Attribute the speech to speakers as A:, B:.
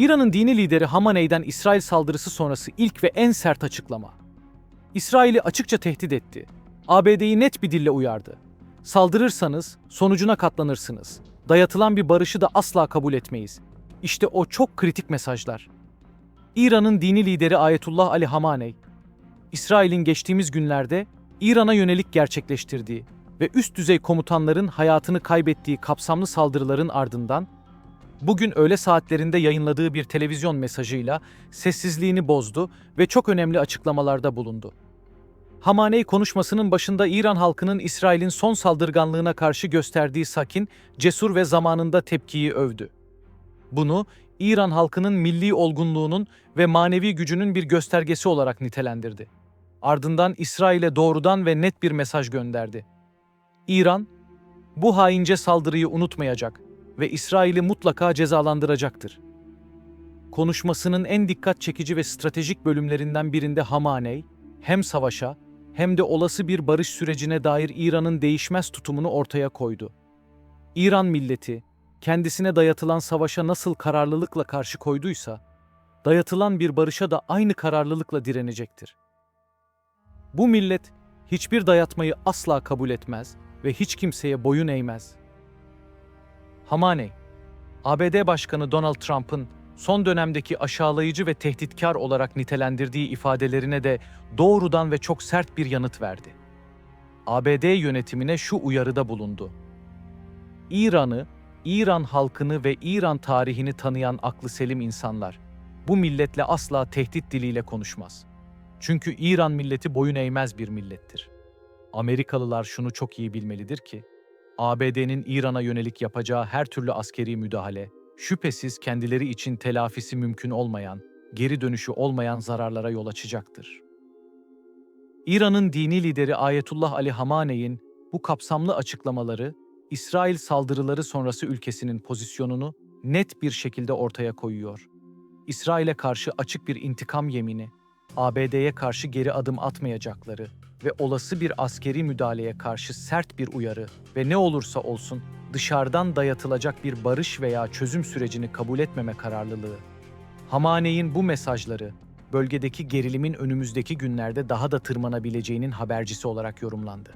A: İran'ın dini lideri Hamaney'den İsrail saldırısı sonrası ilk ve en sert açıklama. İsrail'i açıkça tehdit etti. ABD'yi net bir dille uyardı. Saldırırsanız sonucuna katlanırsınız. Dayatılan bir barışı da asla kabul etmeyiz. İşte o çok kritik mesajlar. İran'ın dini lideri Ayetullah Ali Hamaney, İsrail'in geçtiğimiz günlerde İran'a yönelik gerçekleştirdiği ve üst düzey komutanların hayatını kaybettiği kapsamlı saldırıların ardından bugün öğle saatlerinde yayınladığı bir televizyon mesajıyla sessizliğini bozdu ve çok önemli açıklamalarda bulundu. Hamaney konuşmasının başında İran halkının İsrail'in son saldırganlığına karşı gösterdiği sakin, cesur ve zamanında tepkiyi övdü. Bunu İran halkının milli olgunluğunun ve manevi gücünün bir göstergesi olarak nitelendirdi. Ardından İsrail'e doğrudan ve net bir mesaj gönderdi. İran, bu haince saldırıyı unutmayacak ve İsrail'i mutlaka cezalandıracaktır. Konuşmasının en dikkat çekici ve stratejik bölümlerinden birinde Hamaney, hem savaşa hem de olası bir barış sürecine dair İran'ın değişmez tutumunu ortaya koydu. İran milleti, kendisine dayatılan savaşa nasıl kararlılıkla karşı koyduysa, dayatılan bir barışa da aynı kararlılıkla direnecektir. Bu millet hiçbir dayatmayı asla kabul etmez ve hiç kimseye boyun eğmez. Hamaney, ABD Başkanı Donald Trump'ın son dönemdeki aşağılayıcı ve tehditkar olarak nitelendirdiği ifadelerine de doğrudan ve çok sert bir yanıt verdi. ABD yönetimine şu uyarıda bulundu. İran'ı, İran halkını ve İran tarihini tanıyan aklı selim insanlar bu milletle asla tehdit diliyle konuşmaz. Çünkü İran milleti boyun eğmez bir millettir. Amerikalılar şunu çok iyi bilmelidir ki, ABD'nin İran'a yönelik yapacağı her türlü askeri müdahale, şüphesiz kendileri için telafisi mümkün olmayan, geri dönüşü olmayan zararlara yol açacaktır. İran'ın dini lideri Ayetullah Ali Hamaney'in bu kapsamlı açıklamaları, İsrail saldırıları sonrası ülkesinin pozisyonunu net bir şekilde ortaya koyuyor. İsrail'e karşı açık bir intikam yemini, ABD'ye karşı geri adım atmayacakları ve olası bir askeri müdahaleye karşı sert bir uyarı ve ne olursa olsun dışarıdan dayatılacak bir barış veya çözüm sürecini kabul etmeme kararlılığı. Hamaney'in bu mesajları bölgedeki gerilimin önümüzdeki günlerde daha da tırmanabileceğinin habercisi olarak yorumlandı.